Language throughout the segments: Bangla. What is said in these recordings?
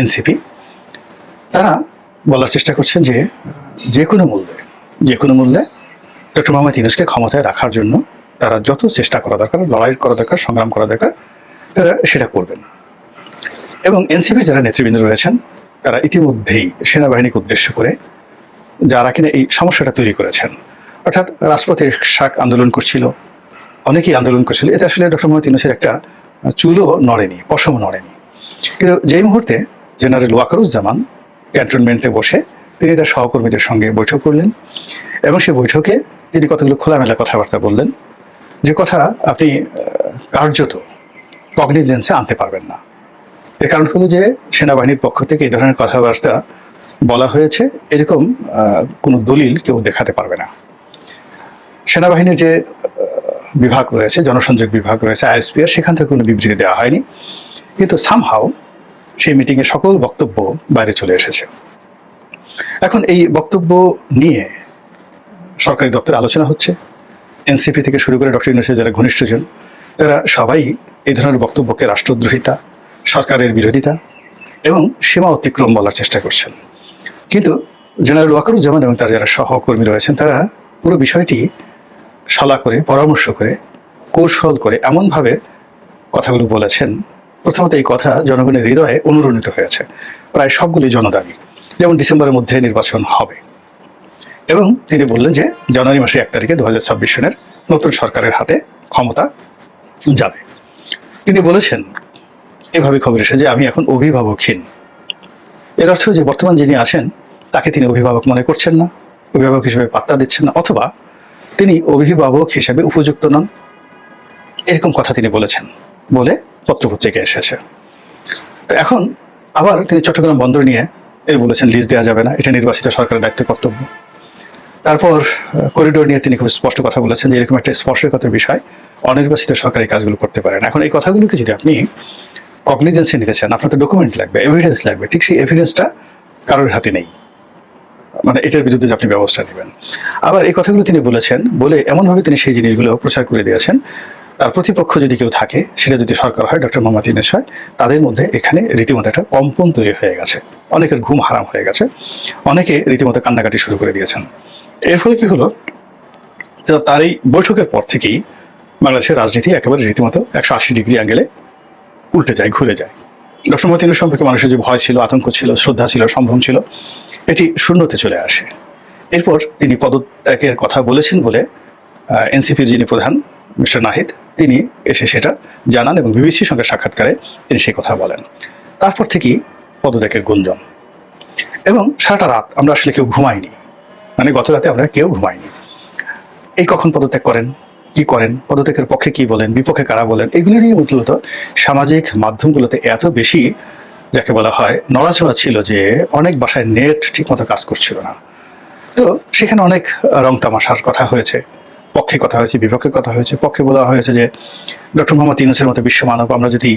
এনসিপি, তারা বলার চেষ্টা করছেন যে যে কোনো মূল্যে, যে কোনো মূল্যে ডক্টর মোহাম্মদ ইউনুসকে ক্ষমতায় রাখার জন্য তারা যত চেষ্টা করা দরকার, লড়াই করা দরকার, সংগ্রাম করা দরকার, তারা সেটা করবেন। এবং এনসিপির যারা নেতৃবৃন্দ রয়েছেন, তারা ইতিমধ্যেই সেনাবাহিনীকে উদ্দেশ্য করে যারা কিনা এই সমস্যাটা তৈরি করেছেন, অর্থাৎ রাজপথে শাক আন্দোলন করছিল, অনেকেই আন্দোলন করছিল, এতে আসলে ডক্টর মোহাম্মদ ইউনুসের একটা চুলও নড়েনি, পশমও নড়েনি। কিন্তু যেই মুহূর্তে জেনারেল ওয়াকারুজ্জামান ক্যান্টনমেন্টে বসে তিনি তার সহকর্মীদের সঙ্গে বৈঠক করলেন এবং সেই বৈঠকে তিনি কতগুলো খোলামেলা কথাবার্তা বললেন, যে কথা আপনি কার্যত কগনিজেন্সে আনতে পারবেন না। এর কারণ হলো যে সেনাবাহিনীর পক্ষ থেকে এই ধরনের কথাবার্তা বলা হয়েছে, এরকম কোনো দলিল কেউ দেখাতে পারবে না। সেনাবাহিনীর যে বিভাগ রয়েছে, জনসংযোগ বিভাগ রয়েছে, আইএসপিআর, সেখান থেকে কোনো বিবৃতি দেওয়া হয়নি। কিন্তু সামহাও সেই মিটিংয়ে সকল বক্তব্য বাইরে চলে এসেছে। এখন এই বক্তব্য নিয়ে সরকারি দপ্তরে আলোচনা হচ্ছে। এনসিপি থেকে শুরু করে ডক্টর ইউনুসের যারা ঘনিষ্ঠজন তারা সবাই এই ধরনের বক্তব্যকে রাষ্ট্রদ্রোহিতা, সরকারের বিরোধিতা এবং সীমা অতিক্রম বলার চেষ্টা করছেন। কিন্তু জেনারেল ওয়াকারুজ্জামান এবং তার যারা সহকর্মী রয়েছেন, তারা পুরো বিষয়টি সলা করে, পরামর্শ করে, কৌশল করে এমনভাবে কথাগুলো বলেছেন প্রথমত এই কথা জনগণের হৃদয়ে অনুরণিত হয়েছে। প্রায় সবগুলি জনদাবি, যেমন ডিসেম্বরের মধ্যে নির্বাচন হবে। এবং তিনি বললেন যে, জানুয়ারি মাসের এক তারিখে দু হাজার ছাব্বিশ সনের নতুন সরকারের হাতে ক্ষমতা যাবে। তিনি বলেছেন, এভাবে খবর এসে যে, আমি এখন অভিভাবকহীন। এর অর্থ যে, বর্তমান যিনি আছেন, তাকে তিনি অভিভাবক মনে করছেন না, অভিভাবক হিসেবে পাত্তা দিচ্ছেন না, অথবা তিনি অভিভাবক হিসেবে উপযুক্ত নন। এরকম কথা তিনি বলেছেন বলে পত্রপত্রিকা এসেছে। তো এখন আবার তিনি চট্টগ্রাম বন্দর নিয়ে এই বলেছেন, লিজ দেওয়া যাবে না, এটা নির্বাচিত সরকারের দায়িত্ব, কর্তব্য। তারপর করিডোর নিয়ে তিনি খুব স্পষ্ট কথা বলেছেন যে এরকম একটা স্পর্শকাতর বিষয় অনির্বাচিত সরকার এই কাজগুলো করতে পারেন এখন এই কথাগুলোকে যদি আপনি কগনিজেন্সে নিতে চান, আপনার তো ডকুমেন্ট লাগবে এভিডেন্স লাগবে, ঠিক সেই এভিডেন্সটা কারোর হাতে নেই। মানে এটার বিরুদ্ধে আপনি ব্যবস্থা নেবেন। আবার এই কথাগুলো তিনি বলেছেন বলে এমনভাবে তিনি সেই জিনিসগুলো প্রচার করে দিয়েছেন তার প্রতিপক্ষ যদি কেউ থাকে, সেটা যদি সরকার হয়, ডক্টর মোহাম্মদ ইউনুস হয়, তাদের মধ্যে এখানে রীতিমতো একটা কম্পন তৈরি হয়ে গেছে। অনেকের ঘুম হারাম হয়ে গেছে। অনেকে রীতিমতো কান্নাকাটি শুরু করে দিয়েছেন। এর ফলে কি হলো? তার এই বৈঠকের পর থেকেই বাংলাদেশের রাজনীতি একেবারে রীতিমতো একশো আশি ডিগ্রি অ্যাঙ্গেলে উল্টে যায়, ঘুরে যায়। ডক্টর মোহাম্মদ ইউনুস সম্পর্কে মানুষের যে ভয় ছিল, আতঙ্ক ছিল, শ্রদ্ধা ছিল, সম্ভ্রম ছিল, এটি শূন্যতে চলে আসে। এরপর তিনি পদত্যাগের কথা বলেছেন বলে এনসিপির যিনি প্রধান মিস্টার নাহিদ, তিনি এসে সেটা জানান এবং বিবিসির সঙ্গে সাক্ষাৎকারে তিনি সেই কথা বলেন। তারপর থেকেই পদত্যাগের গুঞ্জন। এবং সারাটা রাত আমরা আসলে কেউ ঘুমাইনি। মানে গত রাতে আমরা কেউ ঘুমাইনি। এই কখন পদত্যাগ করেন? কি করেন? পদত্যাগের পক্ষে কি বলেন? বিপক্ষে কারা বলেন? এগুলো নিয়ে মূলত সামাজিক মাধ্যমগুলোতে এত বেশি যাকে বলা হয় নড়াচড়া ছিল যে অনেক বাসায় নেট ঠিকমতো কাজ করছিল না। তো সেখানে অনেক রং তামাশার কথা হয়েছে। পক্ষে কথা হয়েছে, বিপক্ষে কথা হয়েছে, পক্ষে বলা হয়েছে যে ডক্টর মোহাম্মদ ইউনুসের মতো বিশ্ব মানব আমরা যদি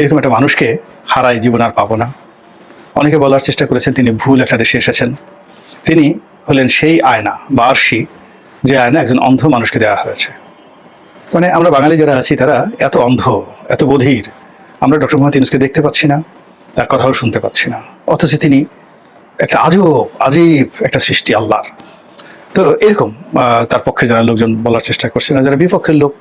এরকম একটা মানুষকে হারাই, জীবন আর পাবো না। অনেকে বলার চেষ্টা করেছেন তিনি ভুল একটা দেশে এসেছেন। তিনি হলেন সেই আয়না বা আরশি যে আয়না একজন অন্ধ মানুষকে দেওয়া হয়েছে। মানে আমরা বাঙালি যারা আছি, তারা এত অন্ধ, এত বধির, আমরা ডক্টর মোহাম্মদ ইউনুসকে দেখতে পাচ্ছি না, তার কথাও শুনতে পাচ্ছি না। অথচ তিনি একটা আজব, আজীব একটা সৃষ্টি আল্লাহর। তো এরকম তার পক্ষে যারা লোকজন বলার চেষ্টা করছেন আর যারা বিপক্ষের লোক,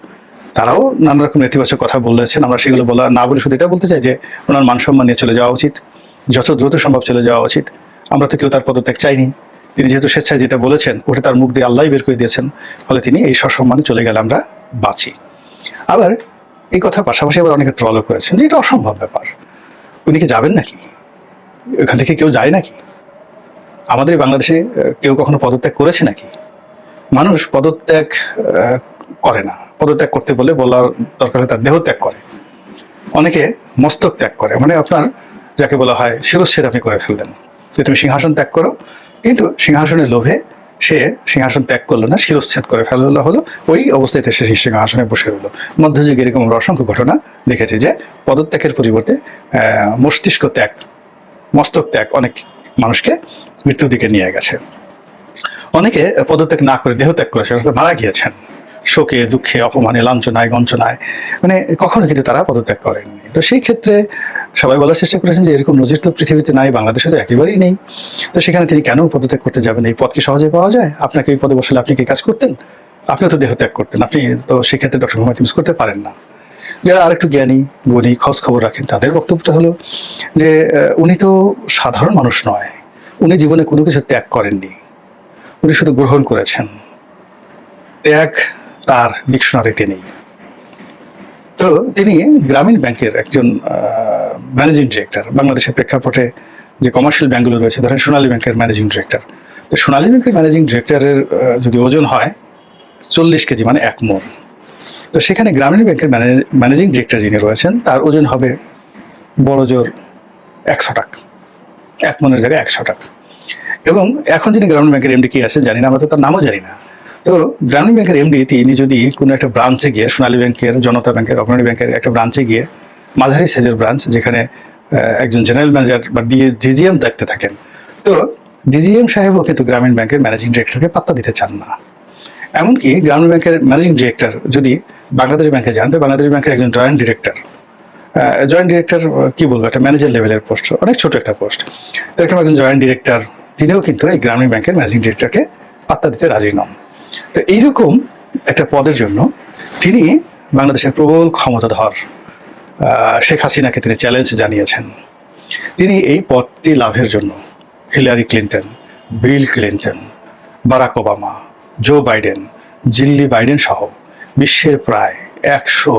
তারাও নানা রকম নেতিবাচক কথা বলেছেন। আমরা সেগুলো বলা, না বলে শুধু এটা বলতে চাই যে, ওনার মান সম্মান নিয়ে চলে যাওয়া উচিত। যত দ্রুত সম্ভব চলে যাওয়া উচিত। আমরা তো কেউ তার পদত্যাগ চাইনি। তিনি যেহেতু স্বেচ্ছায় যেটা বলেছেন, ওটা তার মুখ দিয়ে আল্লাহ বের করে দিয়েছেন। ফলে তিনি এই সসম্মানে চলে গেলে আমরা বাঁচি। আবার এই কথার পাশাপাশি আবার অনেকে ট্রলও করেছেন যে, এটা অসম্ভব ব্যাপার। উনি কি যাবেন নাকি? ওখান থেকে কেউ যায় নাকি? আমাদের বাংলাদেশে কেউ কখনো পদত্যাগ করেছে নাকি? মানুষ পদত্যাগ করে না। পদত্যাগ করতে বলে বলার দরকার তার দেহ ত্যাগ করে। অনেকে মস্তক ত্যাগ করে। মানে আপনার যাকে বলা হয় শিরচ্ছেদ আপনি করে ফেললেন। যে তুমি সিংহাসন ত্যাগ করো, কিন্তু সিংহাসনের লোভে সে সিংহাসন ত্যাগ করল না শিরচ্ছেদ করে ফেলল হলো, ওই অবস্থায় সে সিংহাসনে বসে রইল। মধ্যযুগে এরকম অসংখ্য ঘটনা দেখেছি যে পদত্যাগের পরিবর্তে মস্তিষ্ক ত্যাগ, মস্তক ত্যাগ অনেক মানুষকে মৃত্যুর দিকে নিয়ে গেছে। অনেকে পদত্যাগ না করে দেহ ত্যাগ করেছে অর্থাৎ মারা গিয়েছেন। শোকে, দুঃখে, অপমানে, লাঞ্ছনায় গঞ্চনায় মানে কখনো কিন্তু তারা পদত্যাগ করেননি। তো সেই ক্ষেত্রে সবাই বলার চেষ্টা করেছেন যে এরকম নজির তো পৃথিবীতে নাই, বাংলাদেশে তো একেবারেই নেই। তো সেখানে তিনি কেন পদত্যাগ করতে যাবেন? এই পদ কি সহজে পাওয়া যায়? আপনাকে এই পদে বসলে আপনি কি কাজ করতেন? আপনিও তো দেহ ত্যাগ করতেন। আপনি তো সেক্ষেত্রে ডক্টর মোহাম্মদ ইউনুস করতে পারেন না। যারা আরেকটু জ্ঞানী গণী খোঁজ খবর রাখেন, তাদের বক্তব্যটা হলো যে উনি তো সাধারণ মানুষ নয়। উনি জীবনে কোনো কিছু ত্যাগ করেননি। উনি শুধু গ্রহণ করেছেন। ত্যাগ তার ডিকশনারিতে নেই। তো তিনি গ্রামীণ ব্যাংকের একজন ম্যানেজিং ডিরেক্টর বাংলাদেশের প্রেক্ষাপটে যে কমার্শিয়াল ব্যাংকগুলো রয়েছে, ধরেন সোনালী ব্যাংকের ম্যানেজিং ডিরেক্টর তো সোনালী ব্যাংকের ম্যানেজিং ডিরেক্টরের যদি ওজন হয় চল্লিশ কেজি মানে এক মন। তো সেখানে গ্রামীণ ব্যাংকের ম্যানেজিং ডিরেক্টর যিনি রয়েছেন, তার ওজন হবে বড় জোর একশো টাকা। এক মনের জায়গায় একশো টাকা। এবং এখন যিনি গ্রামীণ ব্যাংকের এমডি কি আছেন, জানি না, আমরা তো তার নামও জানি না। তো গ্রামীণ ব্যাংকের এমডি তিনি যদি কোনো একটা ব্রাঞ্চে গিয়ে, সোনালী ব্যাংকের, জনতা ব্যাংকের, অগ্রণী ব্যাংকের একটা ব্রাঞ্চে গিয়ে, মাঝারি সাইজের ব্রাঞ্চ যেখানে একজন জেনারেল ম্যানেজার বা ডিজিএম দায়িত্বে থাকেন, তো ডিজিএম সাহেবও কিন্তু গ্রামীণ ব্যাংকের ম্যানেজিং ডিরেক্টরকে পাত্তা দিতে চান না। এমনকি গ্রামীণ ব্যাংকের ম্যানেজিং ডিরেক্টর যদি বাংলাদেশ ব্যাংকে যান, তো বাংলাদেশ ব্যাংকের একজন জয়েন্ট ডিরেক্টর জয়েন্ট ডিরেক্টর কি বলব, একটা ম্যানেজার লেভেলের পোস্ট অনেক ছোট একটা পোস্ট এরকম একজন জয়েন্ট ডিরেক্টর তিনিও কিন্তু এই গ্রামীণ ব্যাংকের ম্যানেজিং ডিরেক্টরকে পাত্তা দিতে রাজি নন। তো এইরকম একটা পদের জন্য তিনি বাংলাদেশের প্রবল ক্ষমতাধর শেখ হাসিনাকে তিনি চ্যালেঞ্জ জানিয়েছেন। তিনি এই পদটি লাভের জন্য Hillary Clinton, Bill Clinton, Barack Obama, Joe Biden Jill Biden সহ বিশ্বের প্রায় একশো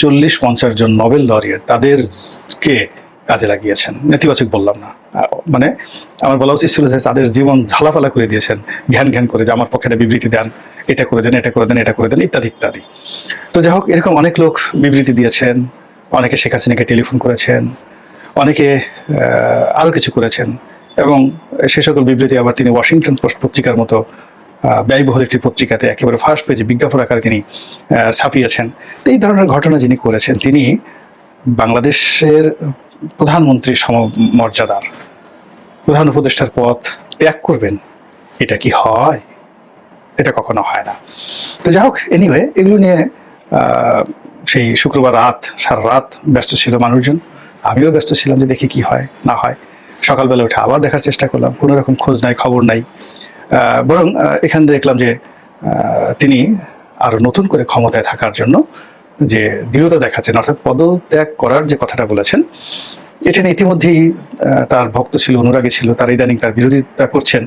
চল্লিশ পঞ্চাশ জন নোবেল লরিয়েট তাদেরকে কাজে লাগিয়েছেন। নেতিবাচক বললাম না। মানে আমার বলা উচিত ছিল যে তাদের জীবন ঝালাপালা করে দিয়েছেন, ঘ্যান ঘ্যান করে যে আমার পক্ষে বিবৃতি দেন, এটা করে দেন, এটা করে দেন, এটা করে দেন, ইত্যাদি ইত্যাদি। তো যাই হোক, এরকম অনেক লোক বিবৃতি দিয়েছেন, অনেকে শেখ হাসিনাকে টেলিফোন করেছেন, অনেকে আরও কিছু করেছেন এবং সে সকল বিবৃতি আবার তিনি ওয়াশিংটন পোস্ট পত্রিকার মতো ব্যয়বহুল একটি পত্রিকাতে একেবারে ফার্স্ট পেজে বিজ্ঞাপন আকারে তিনি ছাপিয়েছেন। এই ধরনের ঘটনা যিনি করেছেন, তিনি বাংলাদেশের প্রধানমন্ত্রী সমমর্যাদার প্রধান উপদেষ্টার পথ ত্যাগ করবেন। এটা কি হয়? এটা কখনো হয় না। তো যাই হোক এনিওয়ে এগুলো নিয়ে সেই শুক্রবার রাত, সারা রাত ব্যস্ত ছিল মানুষজন। আমিও ব্যস্ত ছিলাম যে দেখি কি হয়, না হয়। সকালবেলা উঠে আবার দেখার চেষ্টা করলাম। কোনো রকম খোঁজ নাই, খবর নাই। বরং এখান দেখলাম যে তিনি আরও নতুন করে ক্ষমতায় থাকার জন্য যে দৃঢ়তা দেখাচ্ছেন, অর্থাৎ পদত্যাগ করার যে কথাটা বলেছেন, এটা নিয়ে ইতিমধ্যেই তার ভক্ত ছিল, অনুরাগী ছিল, তার ইদানিং তার বিরোধিতা করছেন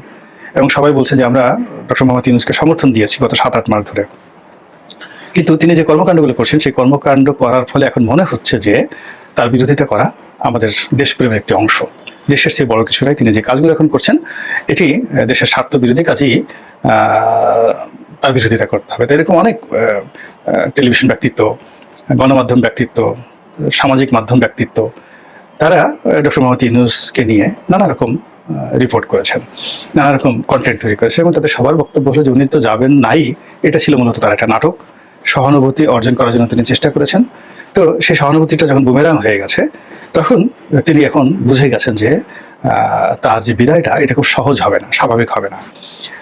এবং সবাই বলছেন যে আমরা ডক্টর মোহাম্মদ ইউনুসকে সমর্থন দিয়েছি গত সাত আট মাস ধরে। কিন্তু তিনি যে কর্মকাণ্ডগুলো করছেন, সেই কর্মকাণ্ড করার ফলে এখন মনে হচ্ছে যে তার বিরোধিতা করা আমাদের দেশপ্রেমের একটি অংশ। দেশের চেয়ে বড় কিছু নয় তিনি যে কাজগুলো এখন করছেন, এটি দেশের স্বার্থ বিরোধী কাজেই তার বিরোধিতা করতে হবে। এরকম অনেক টেলিভিশন ব্যক্তিত্ব, গণমাধ্যম ব্যক্তিত্ব, সামাজিক মাধ্যম ব্যক্তিত্ব, তারা ডক্টর মোহাম্মদ ইউনুসকে নিয়ে নানা রকম রিপোর্ট করেছেন, নানা রকম কন্টেন্ট তৈরি করেছেন এবং তাদের সবার বক্তব্য হলো যে উনি তো যাবেন নাই, এটা ছিল মূলত তার একটা নাটক। সহানুভূতি অর্জন করার জন্য তিনি চেষ্টা করেছেন। তো সেই সহানুভূতিটা যখন বুমেরাং হয়ে গেছে তখন তিনি এখন বুঝে গেছেন যে তার যে বিদায়টা, এটা খুব সহজ হবে না, স্বাভাবিক হবে না।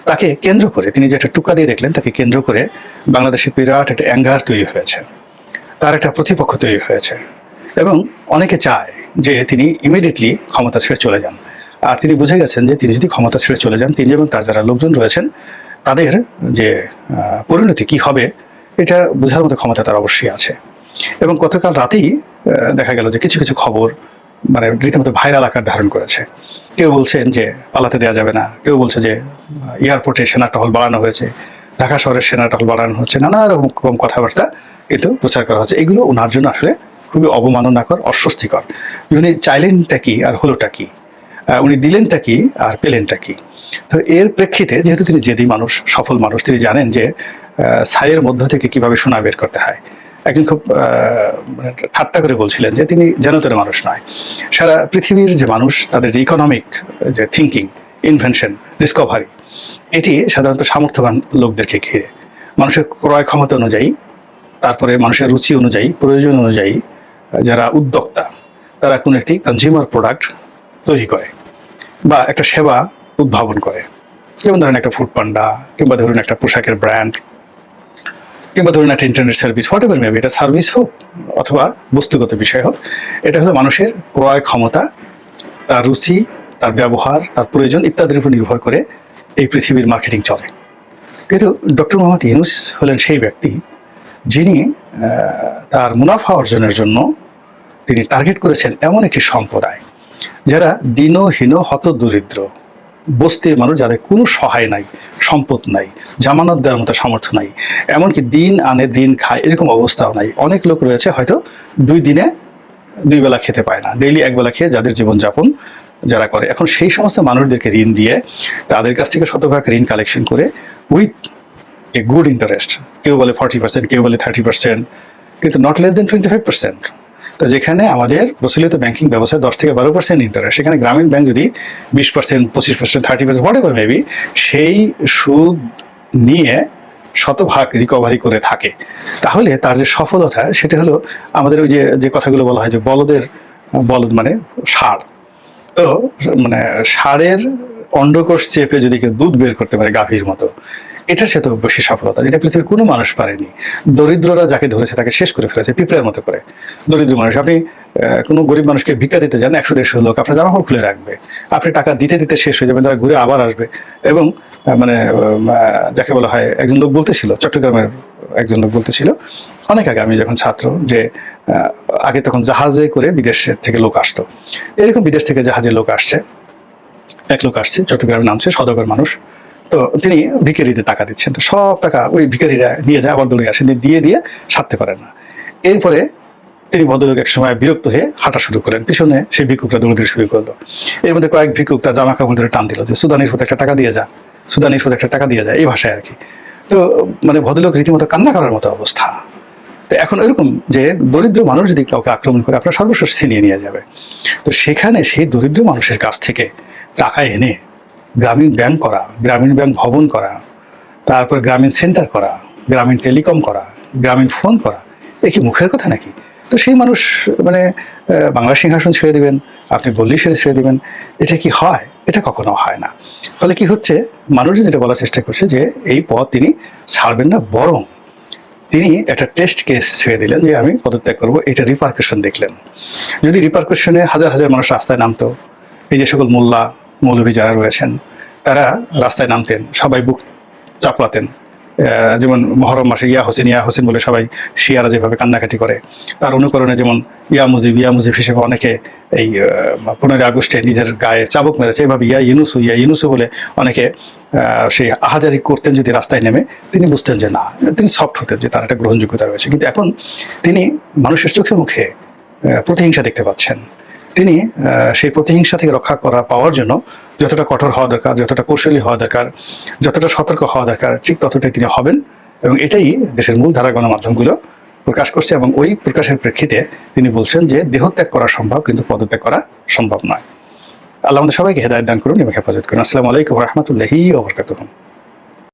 তাকে কেন্দ্র করে, তিনি যে একটা টুকা দিয়ে দেখলেন, তাকে কেন্দ্র করে বাংলাদেশে বিরাট একটা অ্যাঙ্গার তৈরি হয়েছে। তার একটা প্রতিপক্ষ তৈরি হয়েছে। এবং অনেকে চায় যে তিনি ইমিডিয়েটলি ক্ষমতা ছেড়ে চলে যান। আর তিনি বুঝে গেছেন যে, তিনি যদি ক্ষমতা ছেড়ে চলে যান, তিনি এবং তার যারা লোকজন রয়েছেন, তাদের যে পরিণতি কি হবে, এটা বোঝার মতো ক্ষমতা তার অবশ্যই আছে। এবং গতকাল রাতেই দেখা গেল যে কিছু কিছু খবর মানে রীতিমতো ভাইরাল আকার ধারণ করেছে। কেউ বলছেন যে পালাতে দেওয়া যাবে না, কেউ বলছে যে এয়ারপোর্টে সেনা টহল বাড়ানো হয়েছে, ঢাকা শহরের সেনা টহল বাড়ানো হচ্ছে, নানা রকম কথাবার্তা কিন্তু প্রচার করা হচ্ছে। এগুলো ওনার জন্য আসলে খুবই অবমাননাকর, অস্বস্তিকর। উনি চাইলেনটা কি আর হলোটা কি? উনি দিলেনটা কি আর পেলেনটা কি? তো এর প্রেক্ষিতে যেহেতু তিনি জেদি মানুষ, সফল মানুষ, তিনি জানেন যে সাইয়ের মধ্য থেকে কীভাবে সোনা বের করতে হয়। একদিন খুব মানে ঠাট্টা করে বলছিলেন যে তিনি জনতের মানুষ নয়। সারা পৃথিবীর যে মানুষ, তাদের যে ইকোনমিক যে থিঙ্কিং ইনভেনশন ডিসকভারি এটি সাধারণত সামর্থ্যবান লোকদেরকে ঘিরে। মানুষের ক্রয় ক্ষমতা অনুযায়ী, তারপরে মানুষের রুচি অনুযায়ী, প্রয়োজন অনুযায়ী, যারা উদ্যোক্তা, তারা কোনো একটি কনজিউমার প্রোডাক্ট তৈরি করে বা একটা সেবা উদ্ভাবন করে। যেমন ধরেন একটা ফুড পান্ডা কিংবা ধরুন একটা পোশাকের ব্র্যান্ড কিংবা ধরুন একটা internet service whatever maybe এটা সার্ভিস হোক অথবা বস্তুগত বিষয় হোক, এটা হলো মানুষের ক্রয় ক্ষমতা, তার রুচি, তার ব্যবহার, তার প্রয়োজন ইত্যাদির উপর নির্ভর করে এই পৃথিবীর মার্কেটিং চলে। কিন্তু ডক্টর মোহাম্মদ ইউনুস হলেন সেই ব্যক্তি যিনি তার মুনাফা অর্জনের জন্য তিনি টার্গেট করেছেন এমন একটি সম্প্রদায়, যারা দীনহীন হত দরিদ্র বস্তির মানুষ যাদের কোনো সহায় নাই, সম্পদ নাই, জামানত দেওয়ার মতো সামর্থ্য নাই, এমনকি দিন আনে, দিন খায়, এরকম অবস্থাও নাই। অনেক লোক রয়েছে হয়তো দুই দিনে দুই বেলা খেতে পায় না ডেইলি একবেলা খেয়ে যাদের জীবনযাপন যারা করে। এখন সেই সমস্ত মানুষদেরকে ঋণ দিয়ে তাদের কাছ থেকে শতভাগ ঋণ কালেকশন করে উইথ এ গুড ইন্টারেস্ট কেউ বলে ফর্টি পার্সেন্ট কেউ বলে থার্টি পার্সেন্ট কিন্তু not less than twenty five percent তো যেখানে আমাদের প্রচলিত ব্যাংকিং ব্যবস্থায় দশ থেকে বারো পার্সেন্ট ইন্টারেস্ট সেখানে গ্রামীণ ব্যাংক যদি বিশ পার্সেন্ট পঁচিশ percent thirty percent whatever maybe সেই সুদ নিয়ে শতভাগ রিকভারি করে থাকে। তাহলে তার যে সফলতা, সেটা হলো আমাদের ওই যে যে কথাগুলো বলা হয় যে বলদের, বলদ মানে ষাঁড় তো মানে ষাঁড়ের অন্ডকোষ চেপে যদি কেউ দুধ বের করতে পারে গাভীর মতো এটা সে তো বেশি সফলতা, যেটা পৃথিবীর কোনো মানুষ পারেনি। দরিদ্ররা যাকে ধরেছে তাকে শেষ করে ফেলেছে, পিঁপড়ের মতো করে। দরিদ্র মানুষ, আপনি কোনো গরিব মানুষকে ভিক্ষা দিতে যান, একশো দেড়শো লোক আপনার জামা খুলে রাখবে। আপনি টাকা দিতে দিতে শেষ হয়ে যাবেন তারা ঘুরে আবার আসবে। এবং মানে যাকে বলা হয়, একজন লোক বলতেছিল, চট্টগ্রামের একজন লোক বলতেছিল, অনেক আগে আমি যখন ছাত্র, যে আগে তখন জাহাজে করে বিদেশের থেকে লোক আসতো। এরকম বিদেশ থেকে জাহাজে লোক আসছে, এক লোক আসছে, চট্টগ্রামের নামছে সদগর মানুষ। তো তিনি ভিখারিদের টাকা দিচ্ছেন। তো সব টাকা ওই ভিখারিরা নিয়ে যায়, আবার দৌড়ে আসেন দিয়ে দিয়ে সারতে পারেন না। এরপরে তিনি ভদ্রলোক এক সময় বিরক্ত হয়ে হাঁটা শুরু করেন। পিছনে সেই ভিক্ষুকরা দৌড়ে শুরু করল। এর মধ্যে কয়েক ভিক্ষুক তার জামা কাপড় ধরে টান দিল যে, সুদানির প্রতি একটা টাকা দিয়ে যা। সুদানির প্রতি একটা টাকা দিয়ে যায় এই ভাষায় আর কি। তো মানে ভদ্রলোক রীতিমতো কান্না করার মতো অবস্থা। তো এখন এরকম যে দরিদ্র মানুষ যদি কাউকে আক্রমণ করে, আপনার সর্বশেষ ছিনিয়ে নিয়ে যাবে। তো সেখানে সেই দরিদ্র মানুষের কাছ থেকে টাকা এনে গ্রামীণ ব্যাংক করা, গ্রামীণ ব্যাংক ভবন করা, তারপর গ্রামীণ সেন্টার করা, গ্রামীণ টেলিকম করা, গ্রামীণ ফোন করা, এ কি মুখের কথা নাকি? তো সেই মানুষ মানে বাংলা সিংহাসন ছেড়ে দিবেন, আপনি বললেই ছেড়ে ছেড়ে দেবেন, এটা কি হয়? এটা কখনো হয় না। ফলে কি হচ্ছে? মানুষ যেটা বলার চেষ্টা করছে যে এই পথ তিনি ছাড়বেন না, বরং তিনি একটা টেস্ট কেস ছেড়ে দিলেন যে আমি পদত্যাগ করব, এটা রিপার্কেশন দেখলেন। যদি রিপার্কেশনে হাজার হাজার মানুষ রাস্তায় নামতো, এই যে সকল মোল্লা মৌলভী যারা রয়েছেন তারা রাস্তায় নামতেন সবাই বুক চাপড়াতেন। আহ, যেমন মহরম মাসে ইয়া হোসেন ইয়া হোসেন বলে সবাই শিয়ারা যেভাবে কান্নাকাটি করে তার অনুকরণে যেমন ইয়া মুজিব ইয়া মুজিব হিসেবে অনেকে এই পনেরোই আগস্টে নিজের গায়ে চাবুক মেরেছে এভাবে ইয়া ইনুসু ইয়া ইনুসু বলে অনেকে সেই আহাজারি করতেন যদি রাস্তায় নেমে তিনি বুঝতেন যে না তিনি সফট হতেন যে তার একটা গ্রহণযোগ্যতা রয়েছে। কিন্তু এখন তিনি মানুষের চোখে মুখে প্রতিহিংসা দেখতে পাচ্ছেন। তিনি সেই প্রতিহিংসা থেকে রক্ষা করা, পাওয়ার জন্য যতটা কঠোর হওয়া দরকার, যতটা কৌশলী হওয়া দরকার, যতটা সতর্ক হওয়া দরকার, ঠিক ততটাই তিনি হবেন। এবং এটাই দেশের মূল ধারা গণমাধ্যমগুলো প্রকাশ করছে এবং ওই প্রকাশের প্রেক্ষিতে তিনি বলছেন যে দেহত্যাগ করা সম্ভব, কিন্তু পদত্যাগ করা সম্ভব নয়। আল্লাহ আমাদের সবাইকে হেদায়ত দান করুন, এবং হেফাজত করুন। আসসালামু আলাইকুম রহমতুল্লাহি ওবরকাতুহ